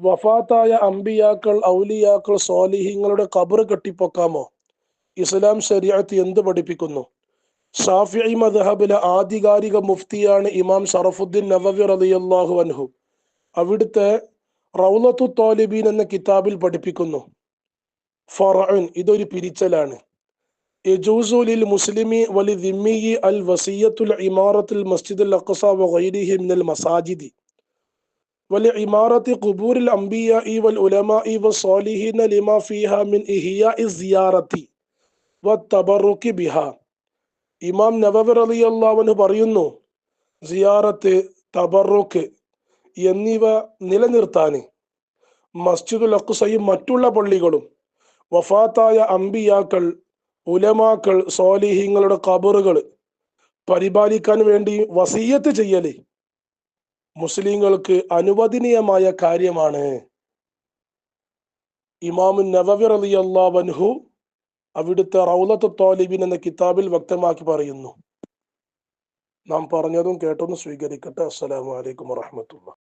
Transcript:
വഫാത്തായ അമ്പിയാക്കൾ ഔലിയാക്കൾ സ്വാലിഹിങ്ങളുടെ കബർ കെട്ടിപ്പൊക്കാമോ? ഇസ്ലാം ശരിയത്ത് എന്ത് പഠിപ്പിക്കുന്നു? ഷാഫിഇ മദ്ഹബിലെ ആധികാരിക മുഫ്തിയാണ് ഇമാം ഷറഫുദ്ദീൻ നവവി റളിയല്ലാഹു അൻഹു. അവിടുത്തെ റൗലത്തു തോലിബീൻ എന്ന കിതാബിൽ പഠിപ്പിക്കുന്നു. ഫറഉൻ ഇതൊരു പിരിച്ചലാണ്. യജൂസുലിൽ മുസ്ലിമി വലി ദിമ്മിയി അൽ വസിയത്തുൽ ഇമാറത്തുൽ മസ്ജിദുൽ അഖ്സ വഗൈരിഹി മിനൽ മസാജിദി. ولعمارة قبور الأنبياء والعلماء والصالحين لما فيها من إحياء الزيارة والتبرك بها ഇമാം നവവി റളിയല്ലാഹു പറയുന്നു സിയാറത്ത് തബറുക്ക് എന്നിവ നിലനിർത്താന് മസ്ജിദുൽ അഖ്സയും മറ്റുള്ള പള്ളികളും വഫാത്തായ അമ്പിയാക്കൾ ഉലമാക്കൾ സ്വാലിഹീങ്ങളുടെ കബറുകൾ പരിപാലിക്കാൻ വേണ്ടി വസീയത്ത് ചെയ്യല് മുസ്ലിങ്ങൾക്ക് അനുവദനീയമായ കാര്യമാണ്. ഇമാമു നവവി റളിയല്ലാഹു അവിടുത്തെ റൗലത്ത് തോലിബിൻ എന്ന കിതാബിൽ വ്യക്തമാക്കി പറയുന്നു. നാം പറഞ്ഞതും കേട്ടൊന്ന് സ്വീകരിക്കട്ടെ. അസ്സലാമു അലൈക്കും വറഹ്മത്തുള്ളാഹി